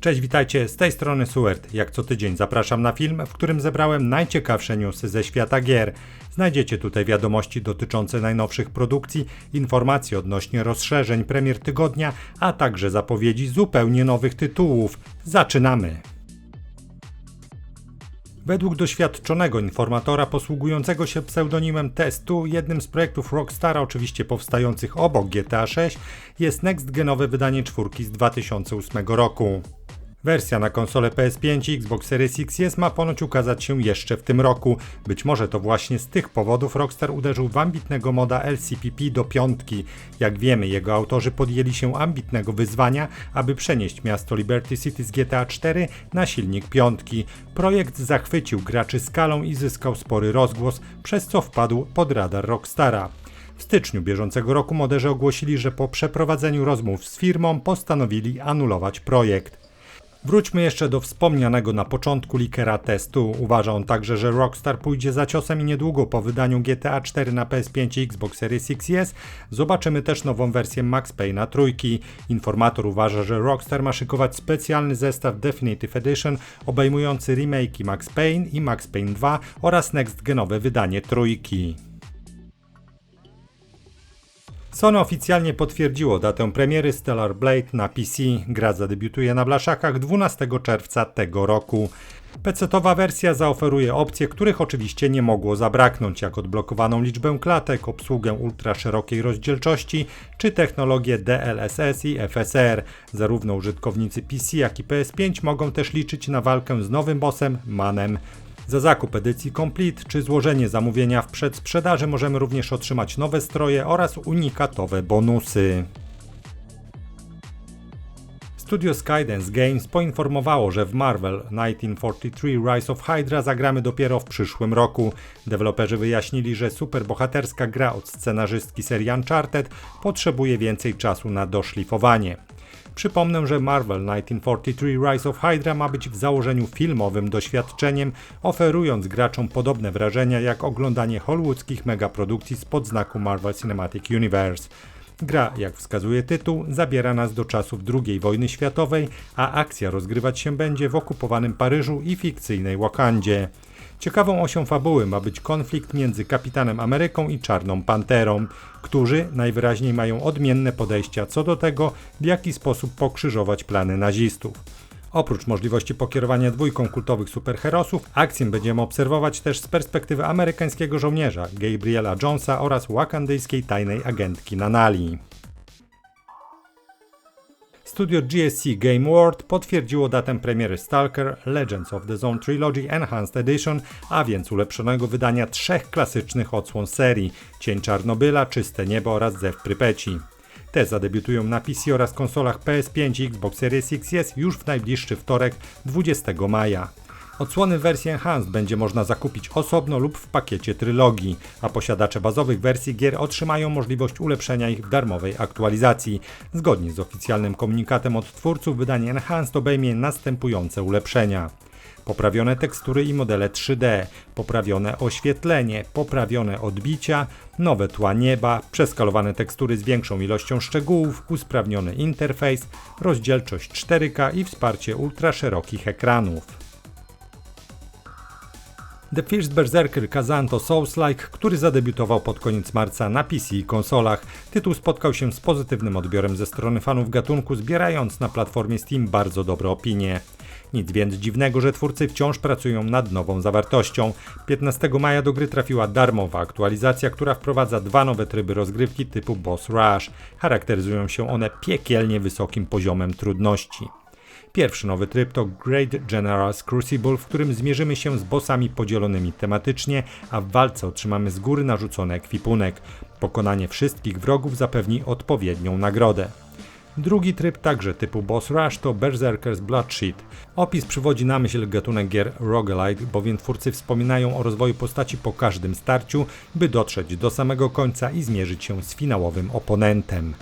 Cześć, witajcie, z tej strony Suert. Jak co tydzień zapraszam na film, w którym zebrałem najciekawsze newsy ze świata gier. Znajdziecie tutaj wiadomości dotyczące najnowszych produkcji, informacje odnośnie rozszerzeń premier tygodnia, a także zapowiedzi zupełnie nowych tytułów. Zaczynamy! Według doświadczonego informatora posługującego się pseudonimem Testu, jednym z projektów Rockstara, oczywiście powstających obok GTA 6, jest next-genowe wydanie czwórki z 2008 roku. Wersja na konsolę PS5 i Xbox Series X ma ponoć ukazać się jeszcze w tym roku. Być może to właśnie z tych powodów Rockstar uderzył w ambitnego moda LCPP do piątki. Jak wiemy, jego autorzy podjęli się ambitnego wyzwania, aby przenieść miasto Liberty City z GTA 4 na silnik piątki. Projekt zachwycił graczy skalą i zyskał spory rozgłos, przez co wpadł pod radar Rockstara. W styczniu bieżącego roku moderzy ogłosili, że po przeprowadzeniu rozmów z firmą postanowili anulować projekt. Wróćmy jeszcze do wspomnianego na początku likera testu. Uważa on także, że Rockstar pójdzie za ciosem i niedługo po wydaniu GTA 4 na PS5 i Xbox Series X zobaczymy też nową wersję Max Payne'a trójki. Informator uważa, że Rockstar ma szykować specjalny zestaw Definitive Edition obejmujący remake'i Max Payne i Max Payne 2 oraz next-genowe wydanie trójki. Sony oficjalnie potwierdziło datę premiery Stellar Blade na PC. Gra zadebiutuje na blaszakach 12 czerwca tego roku. PC-towa wersja zaoferuje opcje, których oczywiście nie mogło zabraknąć, jak odblokowaną liczbę klatek, obsługę ultra szerokiej rozdzielczości czy technologię DLSS i FSR. Zarówno użytkownicy PC, jak i PS5 mogą też liczyć na walkę z nowym bossem Manem. Za zakup edycji Complete czy złożenie zamówienia w przedsprzedaży możemy również otrzymać nowe stroje oraz unikatowe bonusy. Studio Skydance Games poinformowało, że w Marvel 1943 Rise of Hydra zagramy dopiero w przyszłym roku. Deweloperzy wyjaśnili, że superbohaterska gra od scenarzystki serii Uncharted potrzebuje więcej czasu na doszlifowanie. Przypomnę, że Marvel 1943 Rise of Hydra ma być w założeniu filmowym doświadczeniem, oferując graczom podobne wrażenia jak oglądanie hollywoodzkich megaprodukcji spod znaku Marvel Cinematic Universe. Gra, jak wskazuje tytuł, zabiera nas do czasów II wojny światowej, a akcja rozgrywać się będzie w okupowanym Paryżu i fikcyjnej Wakandzie. Ciekawą osią fabuły ma być konflikt między Kapitanem Ameryką i Czarną Panterą, którzy najwyraźniej mają odmienne podejścia co do tego, w jaki sposób pokrzyżować plany nazistów. Oprócz możliwości pokierowania dwójką kultowych superherosów, akcję będziemy obserwować też z perspektywy amerykańskiego żołnierza Gabriela Jonesa oraz wakandyjskiej tajnej agentki Nanali. Studio GSC Game World potwierdziło datę premiery Stalker Legends of the Zone Trilogy Enhanced Edition, a więc ulepszonego wydania trzech klasycznych odsłon serii Cień Czarnobyla, Czyste Niebo oraz Zew Prypeci. Te zadebiutują na PC oraz konsolach PS5 i Xbox Series X już w najbliższy wtorek 20 maja. Odsłony wersji Enhanced będzie można zakupić osobno lub w pakiecie trylogii, a posiadacze bazowych wersji gier otrzymają możliwość ulepszenia ich w darmowej aktualizacji. Zgodnie z oficjalnym komunikatem od twórców wydanie Enhanced obejmie następujące ulepszenia poprawione tekstury i modele 3D, poprawione oświetlenie, poprawione odbicia, nowe tła nieba, przeskalowane tekstury z większą ilością szczegółów, usprawniony interfejs, rozdzielczość 4K i wsparcie ultraszerokich ekranów. The First Berserker Kazanto Souls-like, który zadebiutował pod koniec marca na PC i konsolach. Tytuł spotkał się z pozytywnym odbiorem ze strony fanów gatunku, zbierając na platformie Steam bardzo dobre opinie. Nic więc dziwnego, że twórcy wciąż pracują nad nową zawartością. 15 maja do gry trafiła darmowa aktualizacja, która wprowadza dwa nowe tryby rozgrywki typu Boss Rush. Charakteryzują się one piekielnie wysokim poziomem trudności. Pierwszy nowy tryb to Great General's Crucible, w którym zmierzymy się z bossami podzielonymi tematycznie, a w walce otrzymamy z góry narzucony ekwipunek. Pokonanie wszystkich wrogów zapewni odpowiednią nagrodę. Drugi tryb, także typu Boss Rush, to Berserker's Bloodshed. Opis przywodzi na myśl gatunek gier roguelike, bowiem twórcy wspominają o rozwoju postaci po każdym starciu, by dotrzeć do samego końca i zmierzyć się z finałowym oponentem.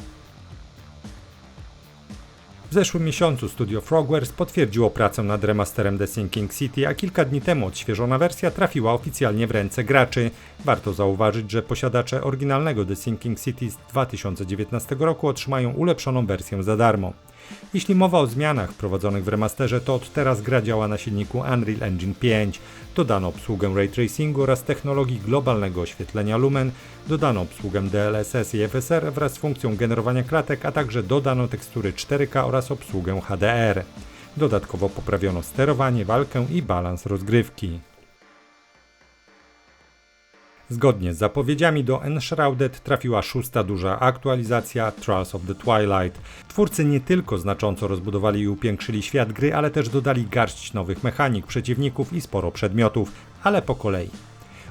W zeszłym miesiącu studio Frogwares potwierdziło pracę nad remasterem The Sinking City, a kilka dni temu odświeżona wersja trafiła oficjalnie w ręce graczy. Warto zauważyć, że posiadacze oryginalnego The Sinking City z 2019 roku otrzymają ulepszoną wersję za darmo. Jeśli mowa o zmianach wprowadzonych w remasterze, to od teraz gra działa na silniku Unreal Engine 5. Dodano obsługę ray tracingu oraz technologii globalnego oświetlenia lumen, dodano obsługę DLSS i FSR wraz z funkcją generowania klatek, a także dodano tekstury 4K oraz obsługę HDR. Dodatkowo poprawiono sterowanie, walkę i balans rozgrywki. Zgodnie z zapowiedziami do Enshrouded trafiła szósta duża aktualizacja Trials of the Twilight. Twórcy nie tylko znacząco rozbudowali i upiększyli świat gry, ale też dodali garść nowych mechanik, przeciwników i sporo przedmiotów, ale po kolei.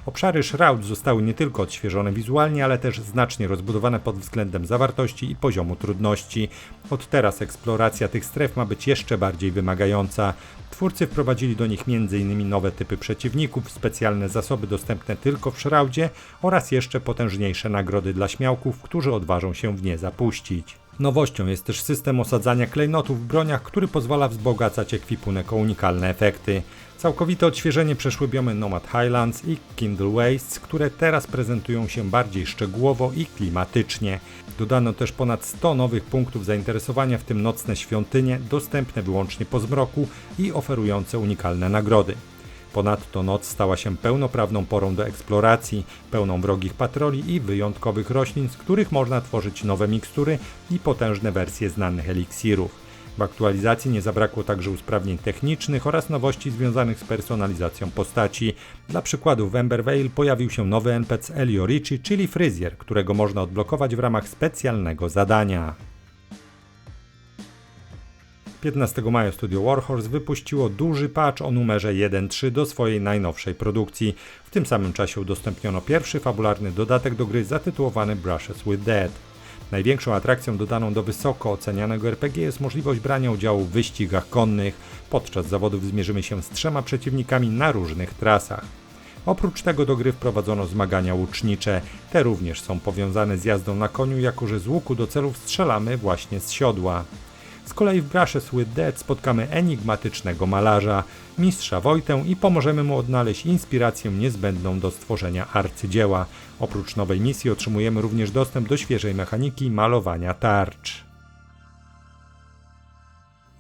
Obszary Shroud zostały nie tylko odświeżone wizualnie, ale też znacznie rozbudowane pod względem zawartości i poziomu trudności. Od teraz eksploracja tych stref ma być jeszcze bardziej wymagająca. Twórcy wprowadzili do nich m.in. nowe typy przeciwników, specjalne zasoby dostępne tylko w Shroudzie oraz jeszcze potężniejsze nagrody dla śmiałków, którzy odważą się w nie zapuścić. Nowością jest też system osadzania klejnotów w broniach, który pozwala wzbogacać ekwipunek o unikalne efekty. Całkowite odświeżenie przeszły biomy Nomad Highlands i Kindle Wastes, które teraz prezentują się bardziej szczegółowo i klimatycznie. Dodano też ponad 100 nowych punktów zainteresowania, w tym nocne świątynie, dostępne wyłącznie po zmroku i oferujące unikalne nagrody. Ponadto noc stała się pełnoprawną porą do eksploracji, pełną wrogich patroli i wyjątkowych roślin, z których można tworzyć nowe mikstury i potężne wersje znanych eliksirów. W aktualizacji nie zabrakło także usprawnień technicznych oraz nowości związanych z personalizacją postaci. Dla przykładu w Ember pojawił się nowy NPC Elio Ricci, czyli fryzjer, którego można odblokować w ramach specjalnego zadania. 15 maja Studio Warhorse wypuściło duży patch o numerze 1.3 do swojej najnowszej produkcji. W tym samym czasie udostępniono pierwszy fabularny dodatek do gry zatytułowany Brushes with Dead. Największą atrakcją dodaną do wysoko ocenianego RPG jest możliwość brania udziału w wyścigach konnych. Podczas zawodów zmierzymy się z trzema przeciwnikami na różnych trasach. Oprócz tego do gry wprowadzono zmagania łucznicze. Te również są powiązane z jazdą na koniu, jako że z łuku do celów strzelamy właśnie z siodła. Z kolei w Brushes with Dead spotkamy enigmatycznego malarza, mistrza Wojtę i pomożemy mu odnaleźć inspirację niezbędną do stworzenia arcydzieła. Oprócz nowej misji otrzymujemy również dostęp do świeżej mechaniki malowania tarcz.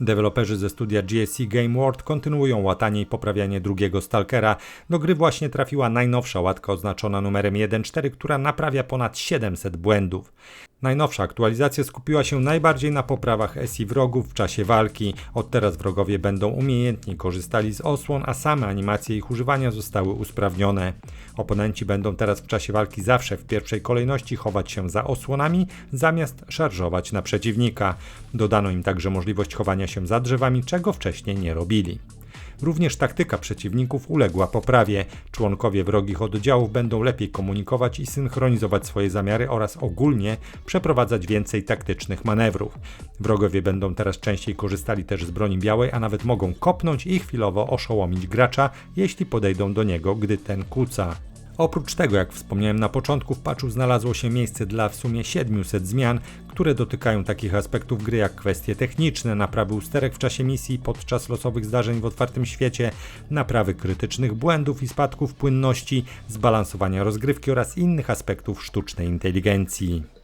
Deweloperzy ze studia GSC Game World kontynuują łatanie i poprawianie drugiego Stalkera. Do gry właśnie trafiła najnowsza łatka oznaczona numerem 1.4, która naprawia ponad 700 błędów. Najnowsza aktualizacja skupiła się najbardziej na poprawach SI wrogów w czasie walki. Od teraz wrogowie będą umiejętnie korzystali z osłon, a same animacje ich używania zostały usprawnione. Oponenci będą teraz w czasie walki zawsze w pierwszej kolejności chować się za osłonami, zamiast szarżować na przeciwnika. Dodano im także możliwość chowania się za drzewami, czego wcześniej nie robili. Również taktyka przeciwników uległa poprawie. Członkowie wrogich oddziałów będą lepiej komunikować i synchronizować swoje zamiary oraz ogólnie przeprowadzać więcej taktycznych manewrów. Wrogowie będą teraz częściej korzystali też z broni białej, a nawet mogą kopnąć i chwilowo oszołomić gracza, jeśli podejdą do niego, gdy ten kuca. Oprócz tego, jak wspomniałem na początku, w patchu znalazło się miejsce dla w sumie 700 zmian, które dotykają takich aspektów gry jak kwestie techniczne, naprawy usterek w czasie misji podczas losowych zdarzeń w otwartym świecie, naprawy krytycznych błędów i spadków płynności, zbalansowania rozgrywki oraz innych aspektów sztucznej inteligencji.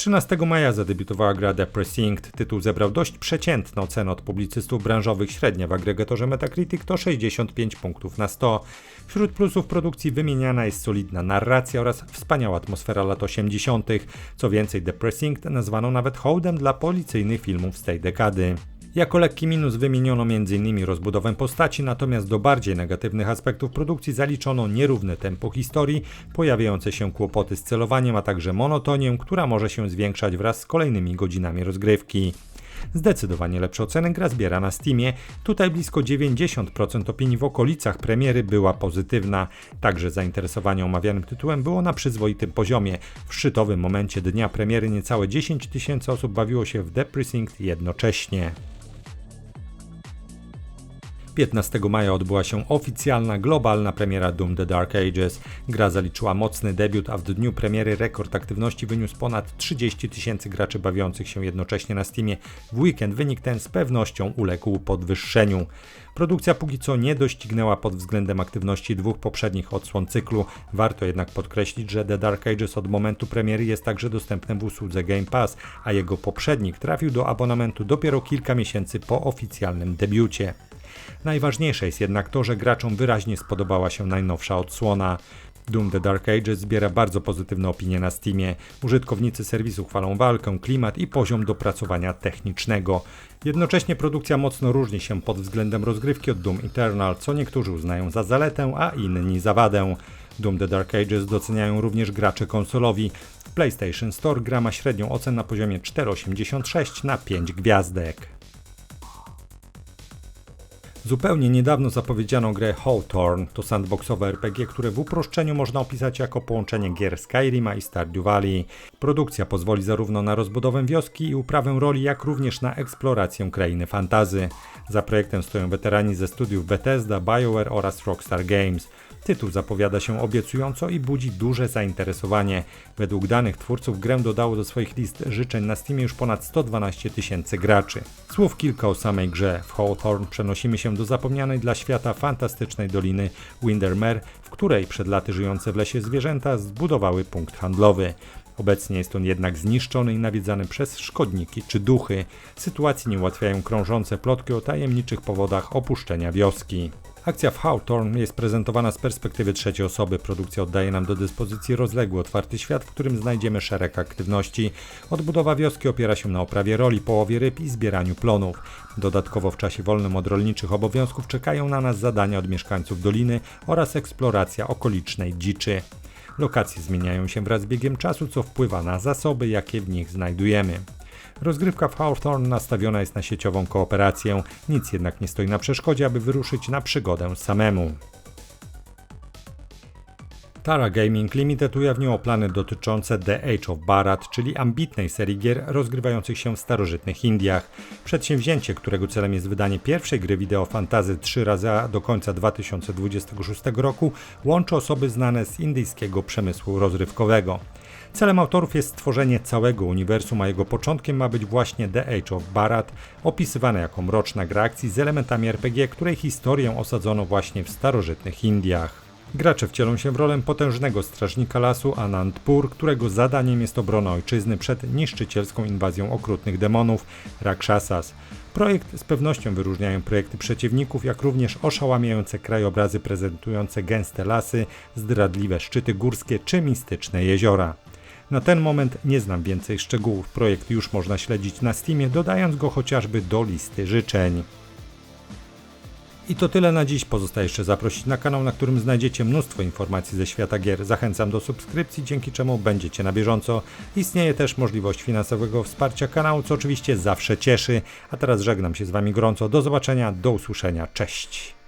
13 maja zadebiutowała gra The Precinct. Tytuł zebrał dość przeciętną cenę od publicystów branżowych. Średnia w agregatorze Metacritic to 65 punktów na 100. Wśród plusów produkcji wymieniana jest solidna narracja oraz wspaniała atmosfera lat 80. Co więcej, The Precinct nazwano nawet hołdem dla policyjnych filmów z tej dekady. Jako lekki minus wymieniono m.in. rozbudowę postaci, natomiast do bardziej negatywnych aspektów produkcji zaliczono nierówne tempo historii, pojawiające się kłopoty z celowaniem, a także monotonię, która może się zwiększać wraz z kolejnymi godzinami rozgrywki. Zdecydowanie lepsze oceny gra zbiera na Steamie. Tutaj blisko 90% opinii w okolicach premiery była pozytywna. Także zainteresowanie omawianym tytułem było na przyzwoitym poziomie. W szczytowym momencie dnia premiery niecałe 10 tysięcy osób bawiło się w The Precinct jednocześnie. 15 maja odbyła się oficjalna, globalna premiera Doom The Dark Ages. Gra zaliczyła mocny debiut, a w dniu premiery rekord aktywności wyniósł ponad 30 tysięcy graczy bawiących się jednocześnie na Steamie. W weekend wynik ten z pewnością uległ podwyższeniu. Produkcja póki co nie doścignęła pod względem aktywności dwóch poprzednich odsłon cyklu. Warto jednak podkreślić, że The Dark Ages od momentu premiery jest także dostępny w usłudze Game Pass, a jego poprzednik trafił do abonamentu dopiero kilka miesięcy po oficjalnym debiucie. Najważniejsze jest jednak to, że graczom wyraźnie spodobała się najnowsza odsłona. Doom The Dark Ages zbiera bardzo pozytywne opinie na Steamie. Użytkownicy serwisu chwalą walkę, klimat i poziom dopracowania technicznego. Jednocześnie produkcja mocno różni się pod względem rozgrywki od Doom Eternal, co niektórzy uznają za zaletę, a inni za wadę. Doom The Dark Ages doceniają również gracze konsolowi. W PlayStation Store gra ma średnią ocenę na poziomie 4,86 na 5 gwiazdek. Zupełnie niedawno zapowiedziano grę Hawthorne. To sandboxowe RPG, które w uproszczeniu można opisać jako połączenie gier Skyrima i Stardew Valley. Produkcja pozwoli zarówno na rozbudowę wioski i uprawę roli, jak również na eksplorację krainy fantazy. Za projektem stoją weterani ze studiów Bethesda, BioWare oraz Rockstar Games. Tytuł zapowiada się obiecująco i budzi duże zainteresowanie. Według danych twórców grę dodało do swoich list życzeń na Steamie już ponad 112 tysięcy graczy. Słów kilka o samej grze. W Hawthorne przenosimy się do zapomnianej dla świata fantastycznej doliny Windermere, w której przed laty żyjące w lesie zwierzęta zbudowały punkt handlowy. Obecnie jest on jednak zniszczony i nawiedzany przez szkodniki czy duchy. Sytuacji nie ułatwiają krążące plotki o tajemniczych powodach opuszczenia wioski. Akcja w Hawthorne jest prezentowana z perspektywy trzeciej osoby. Produkcja oddaje nam do dyspozycji rozległy, otwarty świat, w którym znajdziemy szereg aktywności. Odbudowa wioski opiera się na oprawie roli, połowie ryb i zbieraniu plonów. Dodatkowo w czasie wolnym od rolniczych obowiązków czekają na nas zadania od mieszkańców doliny oraz eksploracja okolicznej dziczy. Lokacje zmieniają się wraz z biegiem czasu, co wpływa na zasoby, jakie w nich znajdujemy. Rozgrywka w Hawthorne nastawiona jest na sieciową kooperację, nic jednak nie stoi na przeszkodzie, aby wyruszyć na przygodę samemu. Tara Gaming Limited ujawniło plany dotyczące The Age of Bharat, czyli ambitnej serii gier rozgrywających się w starożytnych Indiach. Przedsięwzięcie, którego celem jest wydanie pierwszej gry wideo fantazy 3 razy A do końca 2026 roku, łączy osoby znane z indyjskiego przemysłu rozrywkowego. Celem autorów jest stworzenie całego uniwersum, a jego początkiem ma być właśnie The Age of Bharat, opisywane jako mroczna gra akcji z elementami RPG, której historię osadzono właśnie w starożytnych Indiach. Gracze wcielą się w rolę potężnego strażnika lasu Anandpur, którego zadaniem jest obrona ojczyzny przed niszczycielską inwazją okrutnych demonów Rakshasas. Projekt z pewnością wyróżniają projekty przeciwników, jak również oszałamiające krajobrazy prezentujące gęste lasy, zdradliwe szczyty górskie czy mistyczne jeziora. Na ten moment nie znam więcej szczegółów. Projekt już można śledzić na Steamie, dodając go chociażby do listy życzeń. I to tyle na dziś. Pozostaje jeszcze zaprosić na kanał, na którym znajdziecie mnóstwo informacji ze świata gier. Zachęcam do subskrypcji, dzięki czemu będziecie na bieżąco. Istnieje też możliwość finansowego wsparcia kanału, co oczywiście zawsze cieszy. A teraz żegnam się z Wami gorąco. Do zobaczenia, do usłyszenia. Cześć!